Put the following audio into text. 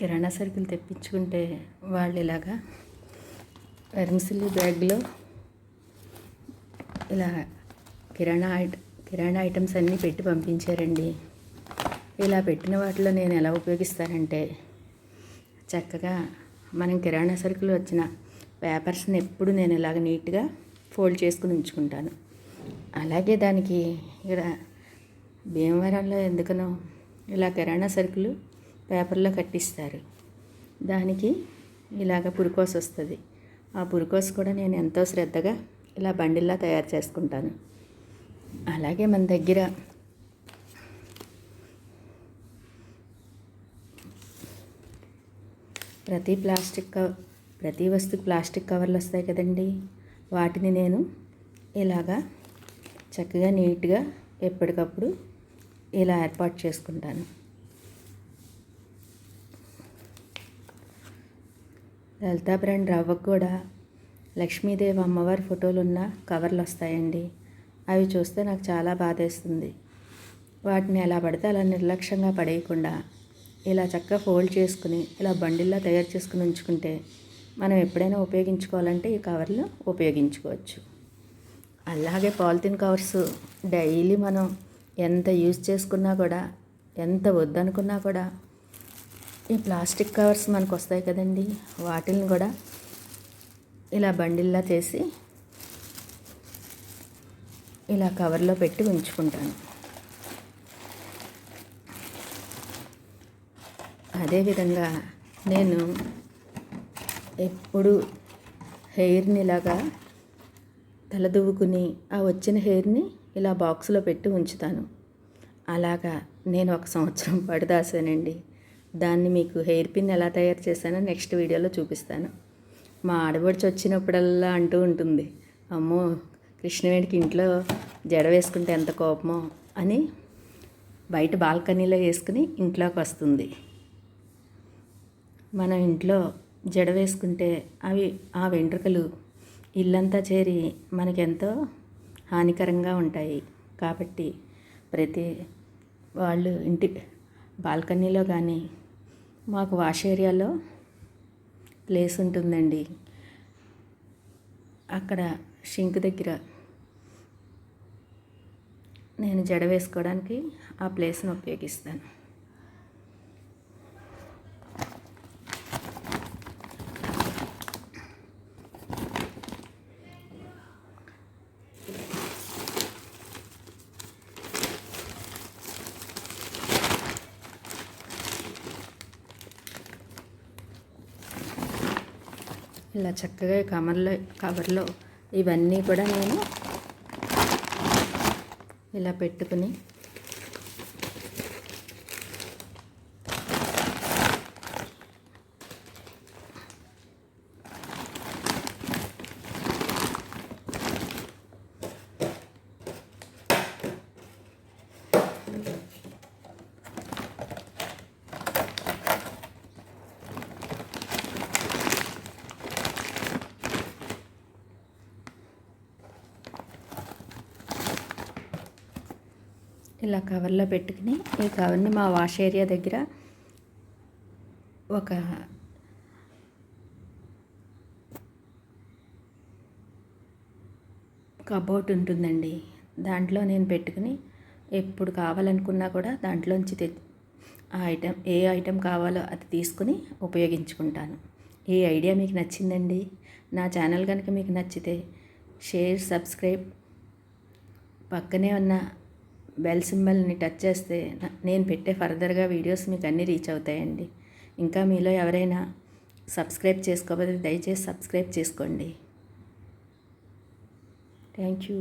కిరాణా సరుకులు తెప్పించుకుంటే వాళ్ళు ఇలాగా వెర్మసిల్లి బ్యాగ్లో ఇలా కిరాణా ఐట కిరాణా ఐటమ్స్ అన్నీ పెట్టి పంపించారండి. ఇలా పెట్టిన వాటిలో నేను ఎలా ఉపయోగిస్తానంటే చక్కగా మనం కిరాణా సరుకులు వచ్చిన పేపర్స్ని ఎప్పుడు నేను ఇలాగ నీట్గా ఫోల్డ్ చేసుకుని ఉంచుకుంటాను. అలాగే దానికి ఇక్కడ భీమవరంలో ఎందుకనో ఇలా కిరాణా సరుకులు పేపర్లో కట్టిస్తారు. దానికి ఇలాగ పురుకోసు వస్తుంది. ఆ పురుకోసు కూడా నేను ఎంతో శ్రద్ధగా ఇలా బండిల్లా తయారు చేసుకుంటాను. అలాగే మన దగ్గర ప్రతి ప్లాస్టిక్ కవర్ ప్రతి వస్తువు ప్లాస్టిక్ కవర్లు వస్తాయి కదండి. వాటిని నేను ఇలాగా చక్కగా నీట్గా ఎప్పటికప్పుడు ఇలా ఏర్పాటు చేసుకుంటాను. లలితా బ్రాండ్ రవ్వకు కూడా లక్ష్మీదేవి అమ్మవారి ఫోటోలు ఉన్న కవర్లు వస్తాయండి అవి చూస్తే నాకు చాలా బాధేస్తుంది. వాటిని ఎలా పడితే అలా నిర్లక్ష్యంగా పడేయకుండా ఇలా చక్కగా ఫోల్డ్ చేసుకుని ఇలా బండిల్లా తయారు చేసుకుని ఉంచుకుంటే మనం ఎప్పుడైనా ఉపయోగించుకోవాలంటే ఈ కవర్లు ఉపయోగించుకోవచ్చు. అలాగే పాలిథిన్ కవర్స్ డైలీ మనం ఎంత యూజ్ చేసుకున్నా కూడా ఎంత వద్దనుకున్నా కూడా ఈ ప్లాస్టిక్ కవర్స్ మనకు వస్తాయి కదండి. వాటిని కూడా ఇలా బండిల్లా చేసి ఇలా కవర్లో పెట్టి ఉంచుకుంటాను. అదేవిధంగా నేను ఎప్పుడు హెయిర్ని ఇలాగా తలదువ్వుకుని ఆ వచ్చిన హెయిర్ని ఇలా బాక్స్లో పెట్టి ఉంచుతాను. అలాగా నేను ఒక సంవత్సరం పడిదాసానండి. దాన్ని మీకు హెయిర్ పిన్ ఎలా తయారు చేశానో నెక్స్ట్ వీడియోలో చూపిస్తాను. మా ఆడబడిచి వచ్చినప్పుడల్లా అంటూ ఉంటుంది అమ్మో కృష్ణవేణికి ఇంట్లో జడ వేసుకుంటే ఎంత కోపమో అని బయట బాల్కనీలో వేసుకుని ఇంట్లోకి వస్తుంది. మనం ఇంట్లో జడ వేసుకుంటే అవి ఆ వెంట్రుకలు ఇల్లంతా చేరి మనకెంతో హానికరంగా ఉంటాయి. కాబట్టి ప్రతి వాళ్ళు ఇంటి బాల్కనీలో కానీ మాకు వాష్ ఏరియాలో ప్లేస్ ఉంటుందండి. అక్కడ షింక్ దగ్గర నేను జడ వేసుకోవడానికి ఆ ప్లేస్ను ఉపయోగిస్తాను. ఇలా చక్కగా కవర్లో కవర్లో ఇవన్నీ కూడా నేను ఇలా పెట్టుకుని ఇలా కవర్లో పెట్టుకుని ఈ కవర్ని మా వాష్ ఏరియా దగ్గర ఒక కబోర్డ్ ఉంటుందండి. దాంట్లో నేను పెట్టుకుని ఎప్పుడు కావాలనుకున్నా కూడా దాంట్లోంచి తె ఆ ఐటెం ఏ ఐటెం కావాలో అది తీసుకుని ఉపయోగించుకుంటాను. ఈ ఐడియా మీకు నచ్చిందండి? నా ఛానల్ కనుక మీకు నచ్చితే షేర్ సబ్స్క్రైబ్ పక్కనే ఉన్న బెల్ సింబల్ని టచ్ చేస్తే నేను పెట్టే ఫర్దర్గా వీడియోస్ మీకు అన్నీ రీచ్ అవుతాయండి. ఇంకా మీలో ఎవరైనా సబ్స్క్రైబ్ చేసుకోకపోతే దయచేసి సబ్స్క్రైబ్ చేసుకోండి. Thank you.